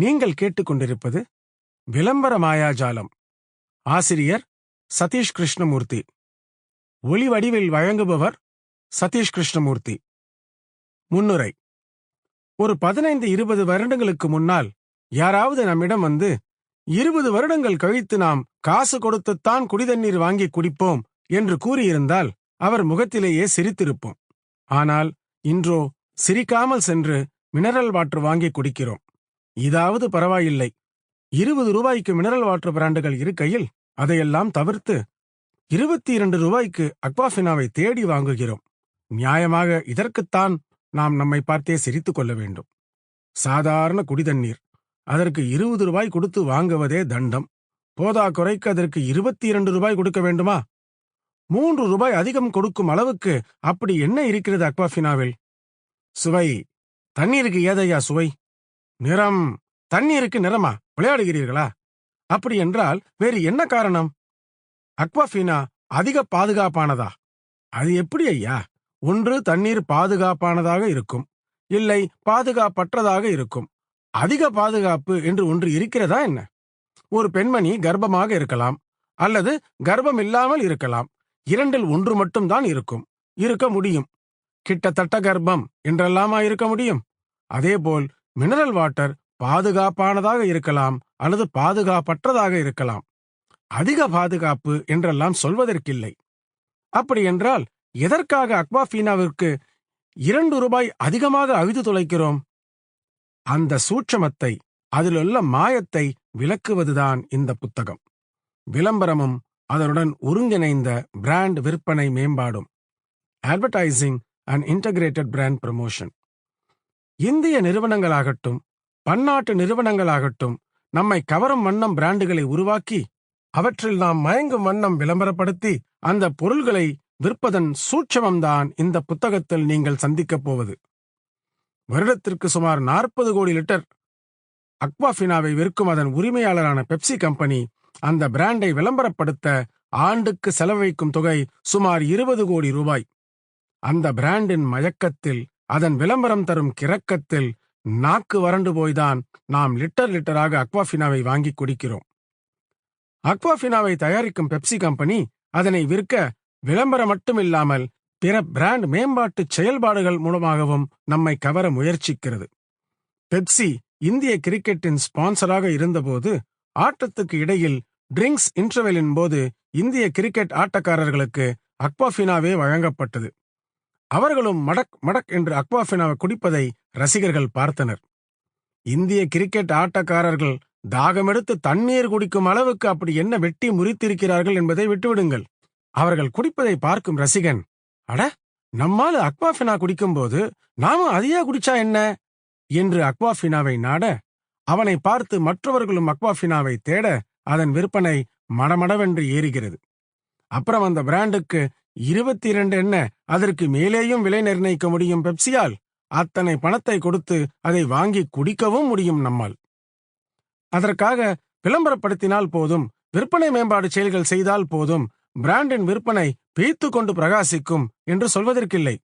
நீங்கள் கேட்டுக்கொண்டிருப்பது விளம்பர மாயாஜாலம். ஆசிரியர் சதீஷ் கிருஷ்ணமூர்த்தி. ஒளி வடிவில் வழங்குபவர் சதீஷ் கிருஷ்ணமூர்த்தி. முன்னுரை. ஒரு பதினைந்து இருபது வருடங்களுக்கு முன்னால் யாராவது நம்மிடம் வந்து இருபது வருடங்கள் கழித்து நாம் காசு கொடுத்துத்தான் குடிதண்ணீர் வாங்கி குடிப்போம் என்று கூறியிருந்தால் அவர் முகத்திலேயே சிரித்திருப்போம். ஆனால் இன்றோ சிரிக்காமல் சென்று மினரல் வாட்டர் வாங்கி குடிக்கிறோம். இதாவது பரவாயில்லை. இருபது ரூபாய்க்கு மினரல் வாட்டர் பிராண்டுகள் இருக்கையில் அதையெல்லாம் தவிர்த்து இருபத்தி இரண்டு ரூபாய்க்கு அக்வாஃபினாவை தேடி வாங்குகிறோம். நியாயமாக இதற்குத்தான் நாம் நம்மை பார்த்தே சிரித்துக் கொள்ள வேண்டும். சாதாரண குடிதண்ணீர். அதற்கு இருபது ரூபாய் கொடுத்து வாங்குவதே தண்டம். போதா குறைக்கு அதற்கு இருபத்தி இரண்டு ரூபாய் கொடுக்க வேண்டுமா? மூன்று ரூபாய் அதிகம் கொடுக்கும் அளவுக்கு அப்படி என்ன இருக்கிறது அக்வாஃபினாவில் சுவை. தண்ணீருக்கு ஏதையா சுவை? நிறம் தண்ணீருக்கு நிறமா? விளையாடுகிறீர்களா? அப்படி என்றால் வேறு என்ன காரணம்? அக்வாஃபினா அதிக பாதுகாப்பானதா? அது எப்படி ஐயா? ஒன்று தண்ணீர் பாதுகாப்பானதாக இருக்கும். இல்லை பாதுகாப்பற்றதாக இருக்கும். அதிக பாதுகாப்பு என்று ஒன்று இருக்கிறதா என்ன? ஒரு பெண்மணி கர்ப்பமாக இருக்கலாம் அல்லது கர்ப்பம் இல்லாமல் இருக்கலாம். இரண்டில் ஒன்று மட்டும்தான் இருக்கும். இருக்க முடியும். கிட்டத்தட்ட கர்ப்பம் என்றெல்லாமா இருக்க முடியும்? அதேபோல் மினரல் வாட்டர் பாதுகாப்பானதாக இருக்கலாம் அல்லது பாதுகாப்பற்றதாக இருக்கலாம். அதிக பாதுகாப்பு என்றெல்லாம் சொல்வதற்கில்லை. அப்படி என்றால் எதற்காக அக்வாஃபீனாவிற்கு இரண்டு ரூபாய் அதிகமாக அழுது துளைக்கிறோம்? அந்த சூட்சமத்தை அதிலுள்ள மாயத்தை விளக்குவதுதான் இந்த புத்தகம். விளம்பரமும் அதனுடன் ஒருங்கிணைந்த பிராண்ட் விற்பனை மேம்பாடும். Advertising and integrated brand promotion இந்திய நிறுவனங்களாகட்டும் பன்னாட்டு நிறுவனங்களாகட்டும் நம்மை கவரும் வண்ணம் பிராண்டுகளை உருவாக்கி அவற்றில் நாம் மயங்கும் வண்ணம் விளம்பரப்படுத்தி அந்த பொருள்களை விற்பதன் சூட்சமம்தான் இந்த புத்தகத்தில் நீங்கள் சந்திக்கப் போவது. வருடத்திற்கு சுமார் நாற்பது கோடி லிட்டர் அக்வாஃபினாவை விற்கும் அதன் உரிமையாளரான பெப்சி கம்பெனி அந்த பிராண்டை விளம்பரப்படுத்த ஆண்டுக்கு செலவழிக்கும் தொகை சுமார் இருபது கோடி ரூபாய். அந்த பிராண்டின் மயக்கத்தில் அதன் விளம்பரம் தரும் கிறக்கத்தில் நாக்கு வறண்டு போய்தான் நாம் லிட்டர் லிட்டராக அக்வாஃபினாவை வாங்கி குடிக்கிறோம். அக்வாஃபினாவை தயாரிக்கும் பெப்சி கம்பெனி அதனை விற்க விளம்பரம் மட்டுமில்லாமல் பிற பிராண்ட் மேம்பாட்டு செயல்பாடுகள் மூலமாகவும் நம்மை கவர முயற்சிக்கிறது. பெப்சி இந்திய கிரிக்கெட்டின் ஸ்பான்சராக இருந்தபோது ஆட்டத்துக்கு இடையில் ட்ரிங்க்ஸ் இன்டர்வெலின் போது இந்திய கிரிக்கெட் ஆட்டக்காரர்களுக்கு அக்வாஃபினாவே வழங்கப்பட்டது. அவர்களும் மடக் மடக் என்று அக்வாஃபினாவை குடிப்பதை ரசிகர்கள் பார்த்தனர். இந்திய கிரிக்கெட் ஆட்டக்காரர்கள் தாகமெடுத்து தண்ணீர் குடிக்கும் அளவுக்கு அப்படி என்ன வெட்டி முறித்திருக்கிறார்கள் என்பதை விட்டுவிடுங்கள். அவர்கள் குடிப்பதை பார்க்கும் ரசிகன் அட நம்மால் அக்வாஃபினா குடிக்கும்போது நாமும் அதையே குடிச்சா என்ன? என்று அக்வாஃபினாவை நாட அவனை பார்த்து மற்றவர்களும் அக்வாஃபினாவை தேட அதன் விற்பனை மடமடவென்று ஏறுகிறது. அப்புறம் அந்த பிராண்டுக்கு இருபத்தி இரண்டு என்ன? அதற்கு மேலேயும் விலை நிர்ணயிக்க முடியும் பெப்சியால்? அத்தனை பணத்தை கொடுத்து அதை வாங்கி குடிக்கவும் முடியும் நம்மால். அதற்காக விளம்பரப்படுத்தினால் போதும் விற்பனை மேம்பாடு செயல்கள் செய்தால் போதும் பிராண்டின் விற்பனை பீத்து கொண்டு பிரகாசிக்கும் என்று சொல்வதற்கில்லை.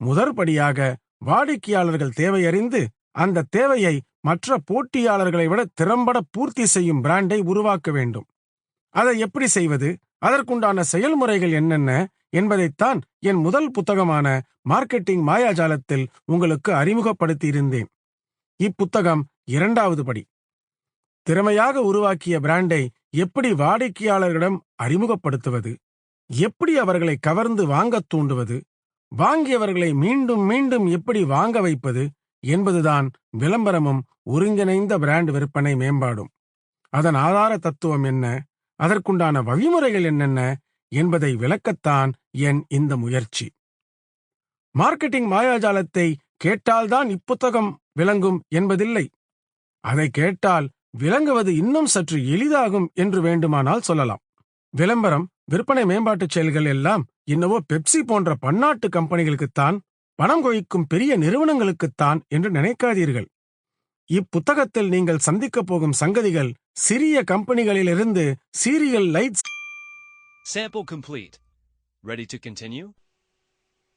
முதற்படியாக வாடிக்கையாளர்கள் தேவையறிந்து அந்த தேவையை மற்ற போட்டியாளர்களை விட திறம்பட பூர்த்தி செய்யும் பிராண்டை உருவாக்க வேண்டும். அதை எப்படி செய்வது? அதற்குண்டான செயல்முறைகள் என்னென்ன என்பதைத்தான் என் முதல் புத்தகமான மார்க்கெட்டிங் மாயாஜாலத்தில் உங்களுக்கு அறிமுகப்படுத்தியிருந்தேன். இப்புத்தகம் இரண்டாவது படி. திறமையாக உருவாக்கிய பிராண்டை எப்படி வாடிக்கையாளர்களிடம் அறிமுகப்படுத்துவது? எப்படி அவர்களை கவர்ந்து வாங்கத் தூண்டுவது? வாங்கியவர்களை மீண்டும் மீண்டும் எப்படி வாங்க வைப்பது? என்பதுதான் விளம்பரமும் ஒருங்கிணைந்த பிராண்ட் விற்பனை மேம்பாடும். அதன் ஆதார தத்துவம் என்ன? அதற்குண்டான வழிமுறைகள் என்னென்ன என்பதை விளக்கத்தான் என் இந்த முயற்சி. மார்க்கெட்டிங் மாயாஜாலத்தை கேட்டால்தான் இப்புத்தகம் விளங்கும் என்பதில்லை. அதை கேட்டால் விளங்குவது இன்னும் சற்று எளிதாகும் என்று வேண்டுமானால் சொல்லலாம். விளம்பரம் விற்பனை மேம்பாட்டுச் செயல்கள் எல்லாம் என்னவோ பெப்சி போன்ற பன்னாட்டு கம்பெனிகளுக்குத்தான் பணம் கொழிக்கும் பெரிய நிறுவனங்களுக்குத்தான் என்று நினைக்காதீர்கள். இப்புத்தகத்தில் நீங்கள் சந்திக்கப் போகும் சங்கதிகள் சிறிய கம்பெனிகளிலிருந்து serial lights Sample complete. Ready to continue?